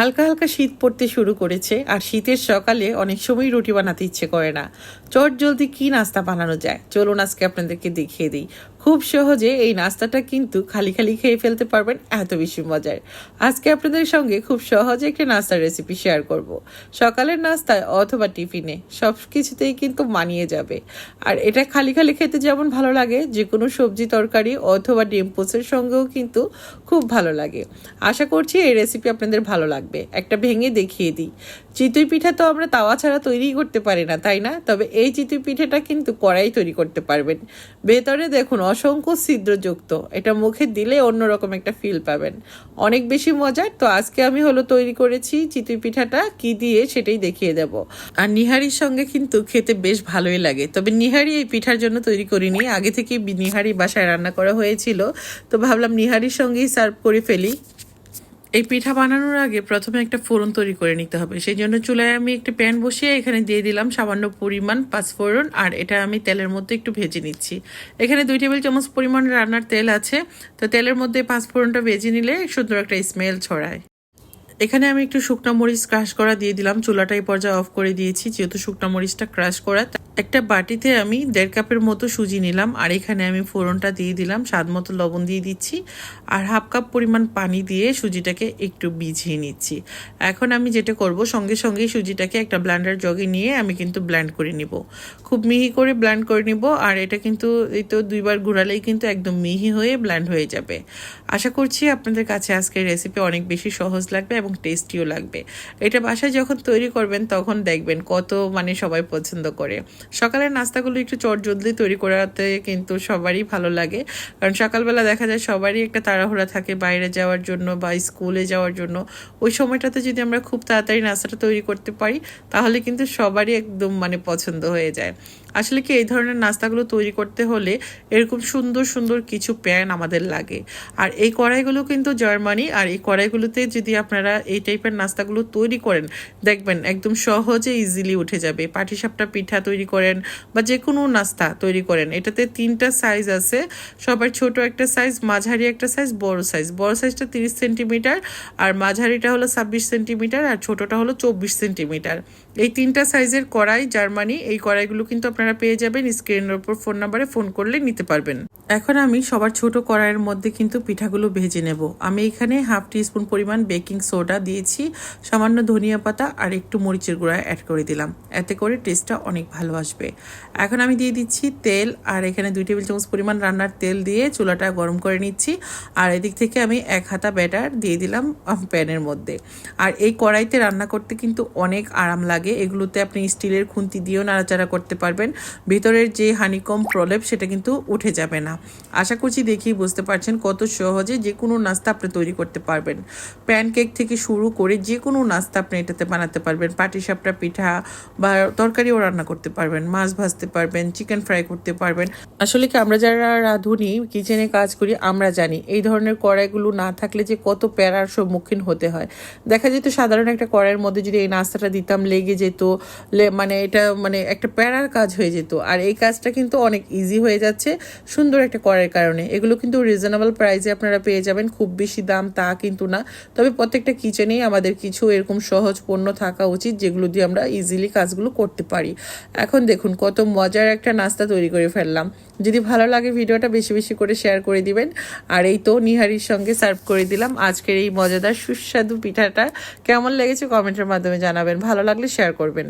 হালকা হালকা শীত পড়তে শুরু করেছে, আর শীতের সকালে অনেক সময় রুটি বানাতে ইচ্ছে করে না। চট জলদি কী নাস্তা বানানো যায়? চলুন আজকে আপনাদেরকে দেখিয়ে দিই। খুব সহজে এই নাস্তাটা কিন্তু খালি খালি খেয়ে ফেলতে পারবেন, এত বেশি মজার। আজকে আপনাদের সঙ্গে খুব সহজে একটা নাস্তার রেসিপি শেয়ার করব। সকালের নাস্তায় অথবা টিফিনে সব কিছুতেই কিন্তু মানিয়ে যাবে। আর এটা খালি খালি খেতে যেমন ভালো লাগে যে কোনো সবজি তরকারি অথবা ডিম পোচের সঙ্গেও কিন্তু খুব ভালো লাগে। আশা করছি এই রেসিপি আপনাদের ভালো লাগবে। একটা ভেঙে দেখিয়ে দিই। চিতই পিঠা তো আমরা তাওয়া ছাড়া তৈরি করতে পারি না, তাই না? তবে এই চিতই পিঠাটা কিন্তু কড়াই তৈরি করতে পারবেন। ভেতরে দেখুন অসংখ্য ছিদ্রযুক্ত। এটা মুখে দিলে অন্যরকম একটা ফিল পাবেন। অনেক বেশি মজার, তো আজকে আমি হলো তৈরি করেছি চিতই পিঠাটা, কি দিয়ে সেটাই দেখিয়ে দেব। আর নিহারির সঙ্গে কিন্তু খেতে বেশ ভালোই লাগে। তবে নিহারি এই পিঠার জন্য তৈরি করিনি। আগে থেকে নিহারি বাসায় রান্না করা হয়েছিল। তো ভাবলাম নিহারির সঙ্গেই সার্ভ করে ফেলি। এই পিঠা বানানোর আগে প্রথমে একটা ফোড়ন তৈরি করে নিতে হবে। সেই জন্য চুলায় আমি একটা প্যান বসিয়ে এখানে দিয়ে দিলাম সামান্য পরিমাণ পাঁচফোড়ন আর এটা আমি তেলের মধ্যে একটু ভেজে নিচ্ছি। এখানে দুই টেবিল চামচ পরিমাণ রান্নার তেল আছে। তো তেলের মধ্যে পাঁচফোড়নটা ভেজে নিলে সুন্দর একটা স্মেল ছড়ায়। এখানে আমি একটু শুকনা মরিচ ক্রাশ করা দিয়ে দিলাম। চুলাটাই পর্যায়ে অফ করে দিয়েছি, যেহেতু শুকনা মরিচটা ক্রাশ করা একটা বাটিতে আমি দেড় কাপের মতো সুজি নিলাম, আর এখানে আমি ফোড়নটা দিয়ে দিলাম, স্বাদ মতো লবণ দিয়ে দিচ্ছি, আর হাফ কাপ পরিমাণ পানি দিয়ে সুজিটাকে একটু ভিজিয়ে নিচ্ছি। এখন আমি যেটা করব, সঙ্গে সঙ্গেই সুজিটাকে একটা ব্ল্যান্ডার জগে নিয়ে আমি কিন্তু ব্ল্যান্ড করে নিব। খুব মিহি করে ব্ল্যান্ড করে নিব, আর এটা কিন্তু এই তো দুইবার ঘোরালেই কিন্তু একদম মিহি হয়ে ব্ল্যান্ড হয়ে যাবে। আশা করছি আপনাদের কাছে আজকের রেসিপি অনেক বেশি সহজ লাগবে এবং টেস্টিও লাগবে। এটা বাসায় যখন তৈরি করবেন, তখন দেখবেন কত মানে সবাই পছন্দ করে। সকালের নাস্তাগুলো একটু চটজলদি তৈরি করাতে কিন্তু সবারই ভালো লাগে। কারণ সকালবেলা দেখা যায় সবারই একটা তাড়াহুড়া থাকে বাইরে যাওয়ার জন্য বা স্কুলে যাওয়ার জন্য। ওই সময়টাতে যদি আমরা খুব তাড়াতাড়ি নাস্তাটা তৈরি করতে পারি, তাহলে কিন্তু সবারই একদম মানে পছন্দ হয়ে যায়। আসলে কি এই ধরনের নাস্তাগুলো তৈরি করতে হলে এরকম সুন্দর সুন্দর কিছু প্যান আমাদের লাগে। আর এই কড়াইগুলো কিন্তু জার্মানি, আর এই কড়াইগুলোতে যদি আপনারা এই টাইপের নাস্তাগুলো তৈরি করেন, দেখবেন একদম সহজে ইজিলি উঠে যাবে। পাটিসাপটা, পিঠা তৈরি করেন বা যে কোনো নাস্তা তৈরি করেন। এটাতে তিনটা সাইজ আছে। সবার ছোট একটা সাইজ মাঝারি একটা সাইজ বড় সাইজ বড় সাইজটা তিরিশ সেন্টিমিটার আর মাঝারিটা হলো ছাব্বিশ সেন্টিমিটার আর ছোটটা হলো চব্বিশ সেন্টিমিটার এই তিনটা সাইজের কড়াই, জার্মানি, এই কড়াইগুলো কিন্তু আপনারা পেয়ে যাবেন। স্ক্রিনের ওপর ফোন নাম্বারে ফোন করলে নিতে পারবেন। এখন আমি সবার ছোট কড়াইয়ের মধ্যে কিন্তু পিঠাগুলো ভেজে নেব। আমি এখানে হাফ টি স্পুন পরিমাণ বেকিং সোডা দিয়েছি, সামান্য ধনিয়া পাতা আর একটু মরিচের গুঁড়া অ্যাড করে দিলাম। এতে করে টেস্টটা অনেক ভালো আসবে। এখন আমি দিয়ে দিচ্ছি তেল আর এখানে দুই টেবিল চামচ পরিমাণ রান্নার তেল দিয়ে চুলাটা গরম করে নিচ্ছি। আর এদিক থেকে আমি এক হাতা ব্যাটার দিয়ে দিলাম প্যানের মধ্যে। আর এই কড়াইতে রান্না করতে কিন্তু অনেক আরাম লাগে। এগুলোতে আপনি স্টিলের খুন্তি দিয়েও নাড়াচাড়া করতে পারবেন। ভিতরের যে হানিকম প্রলেপ সেটা কিন্তু উঠে যাবে না। আশা করছি দেখেই বুঝতে পারছেন কত সহজে যে কোনো নাস্তা আপনি তৈরি করতে পারবেন। প্যানকেক থেকে শুরু করে যে কোনো নাস্তা আপনি এটাতে বানাতে পারবেন। পাটিসাপটা পিঠা বা তরকারিও রান্না করতে পারবেন, মাছ ভাজতে পারবেন, চিকেন ফ্রাই করতে পারবেন। আসলে কি আমরা যারা রাঁধুনি, কিচেনে কাজ করি, আমরা জানি এই ধরনের কড়াইগুলো না থাকলে যে কত প্যারার সম্মুখীন হতে হয়। দেখা যেত সাধারণ একটা কড়াইয়ের মধ্যে যদি এই নাস্তাটা দিতাম, লেগে যেত মানে এটা মানে একটা প্যারার কাজ হয়ে যেত। আর এই কাজটা কিন্তু অনেক ইজি হয়ে যাচ্ছে, সুন্দর একটা করার কারণে। এগুলো কিন্তু রিজনেবল প্রাইসে আপনারা পেয়ে যাবেন, খুব বেশি দাম তা কিন্তু না। তবে প্রত্যেকটা কিচেনেই আমাদের কিছু এরকম সহজ পণ্য থাকা উচিত, যেগুলো দিয়ে আমরা ইজিলি কাজগুলো করতে পারি। এখন দেখুন, কত মজার একটা নাস্তা তৈরি করে ফেললাম। যদি ভালো লাগে ভিডিওটা, বেশি বেশি করে শেয়ার করে দিবেন। আর এই তো নিহারির সঙ্গে সার্ভ করে দিলাম আজকের এই মজাদার সুস্বাদু পিঠাটা। কেমন লেগেছে কমেন্টের মাধ্যমে জানাবেন। ভালো লাগলে শেয়ার করবেন।